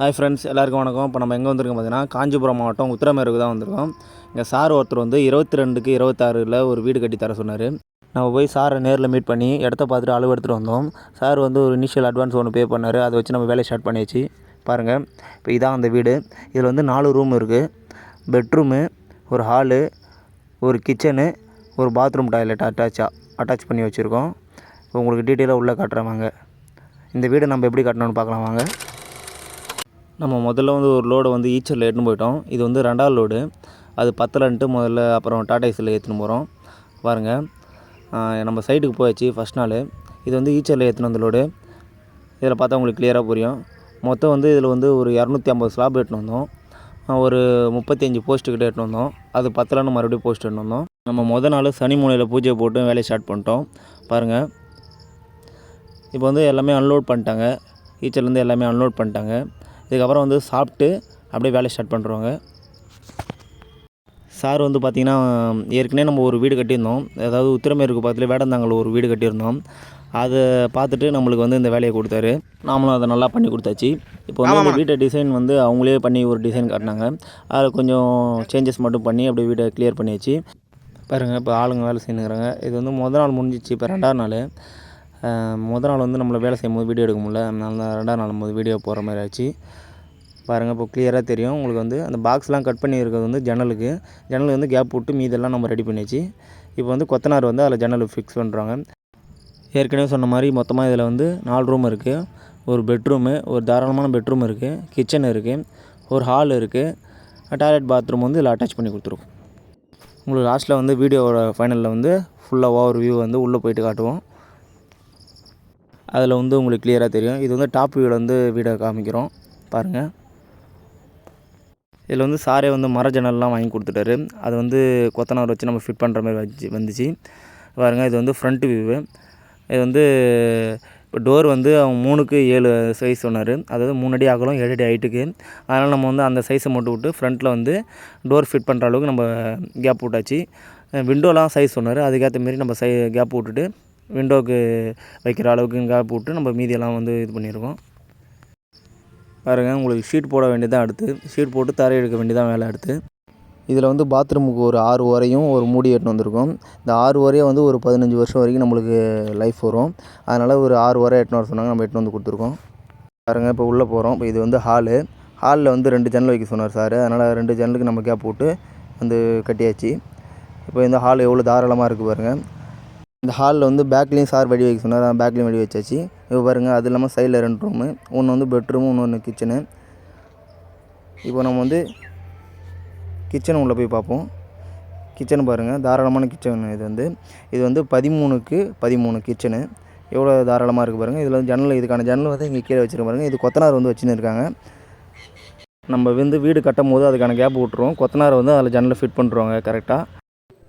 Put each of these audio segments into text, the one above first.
Hi friends எல்லாருக்கும் வணக்கம். இப்போ நம்ம எங்கே வந்திருக்கோம் பார்த்தீங்கன்னா காஞ்சிபுரம் மாவட்டம் உத்திரமேருக்கு தான் வந்திருக்கோம். இங்கே சார் ஒருத்தர் வந்து இருபத்தி ரெண்டுக்கு இருபத்தாறில் ஒரு வீடு கட்டி தர சொன்னார். நம்ம போய் சாரை நேரில் மீட் பண்ணி இடத்த பார்த்துட்டு அளவு எடுத்துகிட்டு வந்தோம். சார் வந்து ஒரு இனிஷியல் அட்வான்ஸ் ஒன்று பே பண்ணார். அதை வச்சு நம்ம வேலையை ஸ்டார்ட் பண்ணியாச்சு. பாருங்கள் இப்போ இதான் அந்த வீடு. இதில் வந்து நாலு ரூம் இருக்குது பெட்ரூமு ஒரு ஹாலு ஒரு கிச்சனு ஒரு பாத்ரூம் டாய்லெட் அட்டாச்சாக அட்டாச் பண்ணி வச்சுருக்கோம். இப்போ உங்களுக்கு டீட்டெயிலாக உள்ளே காட்டுறேன் வாங்க. இந்த வீடு நம்ம எப்படி கட்டணும்னு பார்க்கலாம் வாங்க. நம்ம முதல்ல வந்து ஒரு லோடை வந்து ஈச்சரில் எடுத்துன்னு போயிட்டோம். இது வந்து ரெண்டாவது லோடு. அது பத்தலன்ட்டு முதல்ல அப்புறம் டாடா ஏசியில் ஏற்றுன்னு போகிறோம் பாருங்கள் நம்ம சைட்டுக்கு போயாச்சு ஃபஸ்ட் நாள். இது வந்து ஈச்சரில் ஏற்றின வந்த லோடு. இதில் பார்த்தா உங்களுக்கு கிளியராக புரியும். மொத்தம் வந்து இதில் வந்து ஒரு இரநூத்தி ஐம்பது ஸ்லாப் எடுத்துன்னு வந்தோம். ஒரு முப்பத்தஞ்சு போஸ்ட்டுக்கிட்ட கிட்ட வந்தோம். அது பத்தலன்னு மறுபடியும் போஸ்ட் எடுத்துன்னு வந்தோம். நம்ம முத நாள் சனி மூலையில் பூஜை போட்டு வேலையை ஸ்டார்ட் பண்ணிட்டோம். பாருங்கள் இப்போ வந்து எல்லாமே அன்லோட் பண்ணிட்டாங்க. ஈச்சர்லேருந்து எல்லாமே அன்லோட் பண்ணிட்டாங்க. இதுக்கப்புறம் வந்து சாப்பிட்டு அப்படியே வேலையை ஸ்டார்ட் பண்ணுறவங்க சார் வந்து பார்த்திங்கன்னா ஏற்கனவே நம்ம ஒரு வீடு கட்டியிருந்தோம். அதாவது உத்திரமேற்கு பக்கத்தில் வேடந்தாங்கல் ஒரு வீடு கட்டியிருந்தோம். அதை பார்த்துட்டு நம்மளுக்கு வந்து இந்த வேலையை கொடுத்தாரு. நாமளும் அதை நல்லா பண்ணி கொடுத்தாச்சு. இப்போ வந்து இந்த வீட்டை டிசைன் வந்து அவங்களே பண்ணி ஒரு டிசைன் காட்டினாங்க. அதில் கொஞ்சம் சேஞ்சஸ் மட்டும் பண்ணி அப்படியே வீட்டை கிளியர் பண்ணியாச்சு. பாருங்கள் இப்போ ஆளுங்க வேலை செய்யணுங்கிறாங்க. இது வந்து முதல் நாள் முடிஞ்சிச்சு இப்போ ரெண்டாவது நாள். முதல் நாள் வந்து நம்மளை வேலை செய்யும்போது வீடியோ எடுக்க முடியல அதனால ரெண்டாவது நாள் போது வீடியோ போகிற மாதிரி ஆச்சு. பாருங்கள் இப்போ கிளியராக தெரியும். உங்களுக்கு வந்து அந்த பாக்ஸ்லாம் கட் பண்ணி இருக்கிறது வந்து ஜன்னலுக்கு. ஜன்னல் வந்து கேப் விட்டு மீதெல்லாம் நம்ம ரெடி பண்ணியாச்சு. இப்போ வந்து கொத்தனார் வந்து அதில் ஜன்னல் ஃபிக்ஸ் பண்ணுறாங்க ஏற்கனவே சொன்ன மாதிரி மொத்தமாக இதில் வந்து நாலு ரூம் இருக்குது ஒரு பெட்ரூமு ஒரு தாராளமான பெட்ரூம் இருக்குது கிச்சன் இருக்குது ஒரு ஹால் இருக்குது டாய்லெட் பாத்ரூம் வந்து இதில் அட்டாச் பண்ணி கொடுத்துருக்கோம். உங்களுக்கு லாஸ்ட்டில் வந்து வீடியோவோட ஃபைனலில் வந்து ஃபுல்லாக ஓவர் வியூ வந்து உள்ளே போயிட்டு காட்டுவோம். அதில் வந்து உங்களுக்கு கிளியராக தெரியும். இது வந்து டாப் வியூவில் வந்து வீடை காமிக்கிறோம். பாருங்கள் இதில் வந்து சாரே வந்து மர ஜன்னல்லாம் வாங்கி கொடுத்துட்டாரு. அது வந்து கொத்தனார் வச்சு நம்ம ஃபிட் பண்ணுற மாதிரி வச்சு வந்துச்சு. பாருங்கள் இது வந்து ஃப்ரண்ட் வியூவு இது வந்து இப்போ டோர் வந்து அவங்க மூணுக்கு ஏழு சைஸ் சொன்னார். அதாவது மூணு அடி அகலம் ஏழு அடி ஹைட்டுக்கு அதனால் நம்ம வந்து அந்த சைஸை மட்டும் விட்டு ஃப்ரண்ட்டில் வந்து டோர் ஃபிட் பண்ணுற அளவுக்கு நம்ம கேப் விட்டாச்சு. விண்டோலாம் சைஸ் சொன்னார். அதுக்கேற்ற மாரி நம்ம சை கேப் விட்டுட்டு விண்டோவுக்கு வைக்கிற அளவுக்கு கேப் விட்டு நம்ம மீதியெல்லாம் வந்து இது பண்ணியிருக்கோம். பாருங்கள் உங்களுக்கு ஷீட் போட வேண்டியதான் அடுத்து. ஷீட் போட்டு தரை எடுக்க வேண்டியதான் வேலை அடுத்து. இதில் வந்து பாத்ரூமுக்கு ஒரு ஆறு ஓரையும் ஒரு மூடி எட்டுன்னு வந்திருக்கும். இந்த ஆறு ஓரையை வந்து ஒரு பதினஞ்சு வருஷம் வரைக்கும் நம்மளுக்கு லைஃப் வரும். அதனால் ஒரு ஆறு ஓரை எட்டுன்னு வர சொன்னாங்க நம்ம எட்டுன்னு வந்து கொடுத்துருக்கோம். பாருங்கள் இப்போ உள்ளே போகிறோம் இப்போ இது வந்து ஹாலு ஹாலில் வந்து ரெண்டு ஜன்னல் வைக்க சொன்னார் சார் அதனால் ரெண்டு ஜன்னலுக்கு நம்ம கேப் போட்டு வந்து கட்டியாச்சு. இப்போ இந்த ஹால் எவ்வளோ தாராளமாக இருக்குது பாருங்கள் இந்த ஹாலில் வந்து பேக்லேயும் சார் வெடி வைக்க சொன்னார். பேக்லேயும் வெடி வச்சாச்சு. இப்போ பாருங்கள் அது இல்லாமல் சைடில் ரெண்டு ரூமு ஒன்று வந்து பெட்ரூமு இன்னொன்று கிச்சனு இப்போ நம்ம வந்து கிச்சன் உள்ளே போய் பார்ப்போம். கிச்சன் பாருங்கள் தாராளமான கிச்சன் இது வந்து. இது வந்து பதிமூணுக்கு பதிமூணு கிச்சனு எவ்வளோ தாராளமாக இருக்குது பாருங்கள் இதில் வந்து ஜன்னல் இதுக்கான ஜன்னல் வந்து இங்கே கீழே வச்சுருக்க பாருங்கள் இது கொத்தனார் வந்து வச்சுன்னு இருக்காங்க நம்ம வந்து வீடு கட்டும் போது அதுக்கான கேப் விட்ருவோம் கொத்தனார் வந்து அதில் ஜன்னலை ஃபிட் பண்ணுறவங்க கரெக்டாக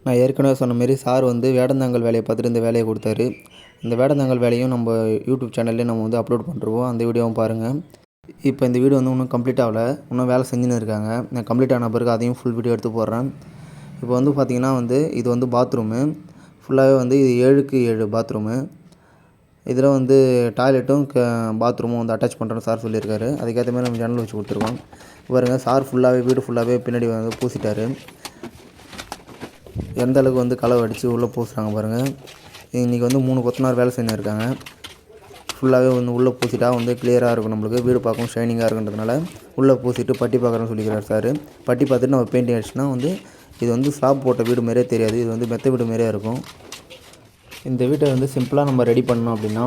நான் ஏற்கனவே சொன்ன மாரி சார் வந்து வேடந்தாங்கல் வேலையை பார்த்துட்டு இந்த வேலையை கொடுத்தாரு. இந்த வேடந்தாங்கல் வேலையும் நம்ம யூடியூப் சேனல்லே நம்ம வந்து அப்லோட் பண்ணுறோம் அந்த வீடியோவும் பாருங்கள் இப்போ இந்த வீடியோ வந்து இன்னும் கம்ப்ளீட் ஆகலை. இன்னும் வேலை செஞ்சுன்னு இருக்காங்க. நான் கம்ப்ளீட் ஆன பிறகு அதையும் ஃபுல் வீடியோ எடுத்து போடுறேன். இப்போ வந்து பார்த்திங்கன்னா வந்து இது வந்து பாத்ரூமு ஃபுல்லாகவே வந்து இது ஏழுக்கு ஏழு பாத்ரூமு இதில் வந்து டாய்லெட்டும் க பாத்ரூமும் வந்து அட்டாச் பண்ணுறோன்னு சார் சொல்லியிருக்காரு. அதுக்கேற்ற மாதிரி நம்ம ஜன்னல் வச்சு கொடுத்துருக்கோம். பாருங்கள் சார் ஃபுல்லாகவே வீடு ஃபுல்லாகவே பின்னாடி வந்து பூசிட்டாரு. எந்த அளவுக்கு வந்து களை அடித்து உள்ளே பூசுகிறாங்க பாருங்கள் இன்றைக்கி வந்து மூணு கொத்தனார் வேலை செஞ்சு இருக்காங்க ஃபுல்லாகவே வந்து உள்ளே பூசிட்டா வந்து கிளியராக இருக்கும் நம்மளுக்கு. வீடு பார்க்கவும் ஷைனிங்காக இருக்குன்றதுனால உள்ளே பூசிட்டு பட்டி பார்க்குறேன்னு சொல்லிக்கிறார் சார். பட்டி பார்த்துட்டு நம்ம பெயிண்டிங் அடிச்சுன்னா வந்து இது வந்து ஸ்லாப் போட்ட வீடு மாதிரியே தெரியாது. இது வந்து மெத்த வீடு மாதிரியே இருக்கும். இந்த வீட்டை வந்து சிம்பிளாக நம்ம ரெடி பண்ணோம் அப்படின்னா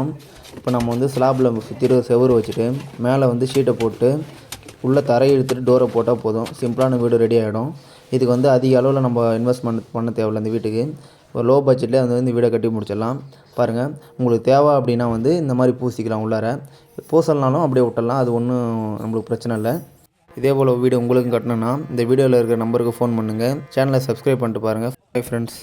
இப்போ நம்ம வந்து ஸ்லாப்பில் சுற்றிட்டு செவுரு வச்சுட்டு மேலே வந்து ஷீட்டை போட்டு உள்ளே தரை இழுத்துட்டு டோரை போட்டால் போதும். சிம்பிளான வீடு ரெடி ஆகிடும் இதுக்கு வந்து அதிக அளவில் நம்ம இன்வெஸ்ட்மெண்ட் பண்ண தேவையில்ல இந்த வீட்டுக்கு. ஒரு லோ பட்ஜெட்லேயே வந்து வீடை கட்டி முடிச்சிடலாம். பாருங்கள் உங்களுக்கு தேவை அப்படின்னா வந்து இந்த மாதிரி பூசிக்கலாம் உள்ளார. பூசலனாலும் அப்படியே விட்டலாம் அது ஒன்றும் நம்மளுக்கு பிரச்சனை இல்லை. இதே போல் வீடு உங்களுக்கும் கட்டணும்னா இந்த வீடியோவில் இருக்கிற நம்பருக்கு ஃபோன் பண்ணுங்கள் சேனலை சப்ஸ்கிரைப் பண்ணிட்டு பாருங்கள் ஃப்ரெண்ட்ஸ்